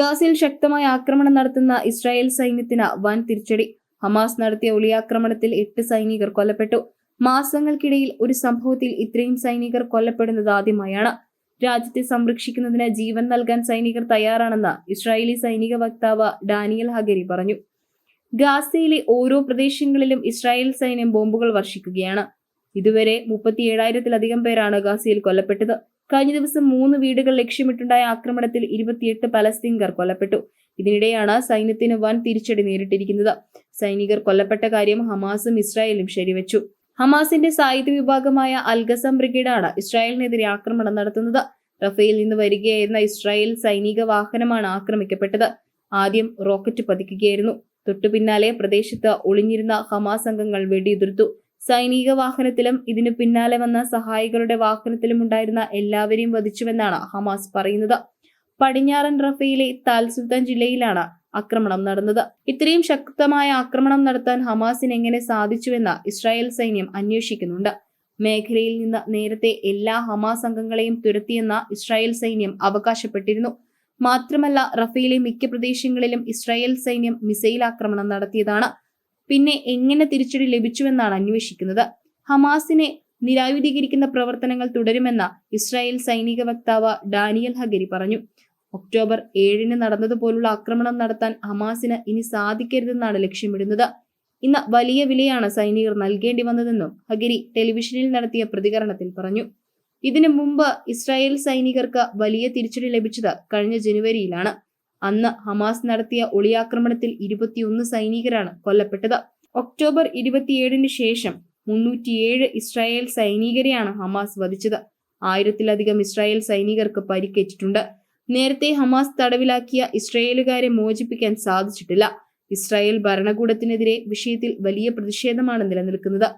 ഗാസയിൽ ശക്തമായ ആക്രമണം നടത്തുന്ന ഇസ്രായേൽ സൈന്യത്തിന് വൻ തിരിച്ചടി. ഹമാസ് നടത്തിയ ഒളിയാക്രമണത്തിൽ എട്ട് സൈനികർ കൊല്ലപ്പെട്ടു. മാസങ്ങൾക്കിടയിൽ ഒരു സംഭവത്തിൽ ഇത്രയും സൈനികർ കൊല്ലപ്പെടുന്നത് ആദ്യമായാണ്. രാജ്യത്തെ സംരക്ഷിക്കുന്നതിന് ജീവൻ നൽകാൻ സൈനികർ തയ്യാറാണെന്ന് ഇസ്രായേലി സൈനിക വക്താവ് ഡാനിയൽ ഹഗരി പറഞ്ഞു. ഗാസയിലെ ഓരോ പ്രദേശങ്ങളിലും ഇസ്രായേൽ സൈന്യം ബോംബുകൾ വർഷിക്കുകയാണ്. ഇതുവരെ മുപ്പത്തിയേഴായിരത്തിലധികം പേരാണ് ഗാസയിൽ കൊല്ലപ്പെട്ടത്. കഴിഞ്ഞ ദിവസം മൂന്ന് വീടുകൾ ലക്ഷ്യമിട്ടുണ്ടായ ആക്രമണത്തിൽ ഇരുപത്തിയെട്ട് പലസ്തീൻകാർ കൊല്ലപ്പെട്ടു. ഇതിനിടെയാണ് സൈന്യത്തിന് വൻ തിരിച്ചടി നേരിട്ടിരിക്കുന്നത്. സൈനികർ കൊല്ലപ്പെട്ട കാര്യം ഹമാസും ഇസ്രായേലും ശരിവച്ചു. ഹമാസിന്റെ സായുധ വിഭാഗമായ അൽഗസം ബ്രിഗേഡാണ് ഇസ്രായേലിനെതിരെ ആക്രമണം നടത്തുന്നത്. റഫേൽ നിന്ന് വരികയായിരുന്ന ഇസ്രായേൽ സൈനിക വാഹനമാണ് ആക്രമിക്കപ്പെട്ടത്. ആദ്യം റോക്കറ്റ് പതിക്കുകയായിരുന്നു. തൊട്ടു പിന്നാലെ പ്രദേശത്ത് ഒളിഞ്ഞിരുന്ന ഹമാസ് അംഗങ്ങൾ വെടിയുതിർത്തു. സൈനിക വാഹനത്തിലും ഇതിനു പിന്നാലെ വന്ന സഹായികളുടെ വാഹനത്തിലും ഉണ്ടായിരുന്ന എല്ലാവരെയും വധിച്ചുവെന്നാണ് ഹമാസ് പറയുന്നത്. പടിഞ്ഞാറൻ റഫയിലെ താൽ സുൽത്താൻ ജില്ലയിലാണ് ആക്രമണം നടന്നത്. ഇത്രയും ശക്തമായ ആക്രമണം നടത്താൻ ഹമാസിന് എങ്ങനെ സാധിച്ചുവെന്ന് ഇസ്രായേൽ സൈന്യം അന്വേഷിക്കുന്നുണ്ട്. മേഖലയിൽ നിന്ന് നേരത്തെ എല്ലാ ഹമാസ് അംഗങ്ങളെയും തുരത്തിയെന്ന ഇസ്രായേൽ സൈന്യം അവകാശപ്പെട്ടിരുന്നു. മാത്രമല്ല റഫയിലെ മിക്ക പ്രദേശങ്ങളിലും ഇസ്രായേൽ സൈന്യം മിസൈൽ ആക്രമണം നടത്തിയതാണ്. പിന്നെ എങ്ങനെ തിരിച്ചടി ലഭിച്ചുവെന്നാണ് അന്വേഷിക്കുന്നത്. ഹമാസിനെ നിരായുധീകരിക്കുന്ന പ്രവർത്തനങ്ങൾ തുടരുമെന്ന ഇസ്രായേൽ സൈനിക വക്താവ് ഡാനിയൽ ഹഗരി പറഞ്ഞു. ഒക്ടോബർ ഏഴിന് നടന്നതുപോലുള്ള ആക്രമണം നടത്താൻ ഹമാസിന് ഇനി സാധിക്കരുതെന്നാണ് ലക്ഷ്യമിടുന്നത്. ഇന്ന് വലിയ വിലയാണ് സൈനികർ നൽകേണ്ടി വന്നതെന്നും ഹഗരി ടെലിവിഷനിൽ നടത്തിയ പ്രതികരണത്തിൽ പറഞ്ഞു. ഇതിനു മുമ്പ് ഇസ്രായേൽ സൈനികർക്ക് വലിയ തിരിച്ചടി ലഭിച്ചത് കഴിഞ്ഞ ജനുവരിയിലാണ്. അന്ന് ഹമാസ് നടത്തിയ ഒളിയാക്രമണത്തിൽ ഇരുപത്തിയൊന്ന് സൈനികരാണ് കൊല്ലപ്പെട്ടത്. ഒക്ടോബർ ഇരുപത്തിയേഴിന് ശേഷം മുന്നൂറ്റിയേഴ് ഇസ്രായേൽ സൈനികരെയാണ് ഹമാസ് വധിച്ചത്. ആയിരത്തിലധികം ഇസ്രായേൽ സൈനികർക്ക് പരിക്കേറ്റിട്ടുണ്ട്. നേരത്തെ ഹമാസ് തടവിലാക്കിയ ഇസ്രായേലുകാരെ മോചിപ്പിക്കാൻ സാധിച്ചിട്ടില്ല. ഇസ്രായേൽ ഭരണകൂടത്തിനെതിരെ വിഷയത്തിൽ വലിയ പ്രതിഷേധമാണ് നിലനിൽക്കുന്നത്.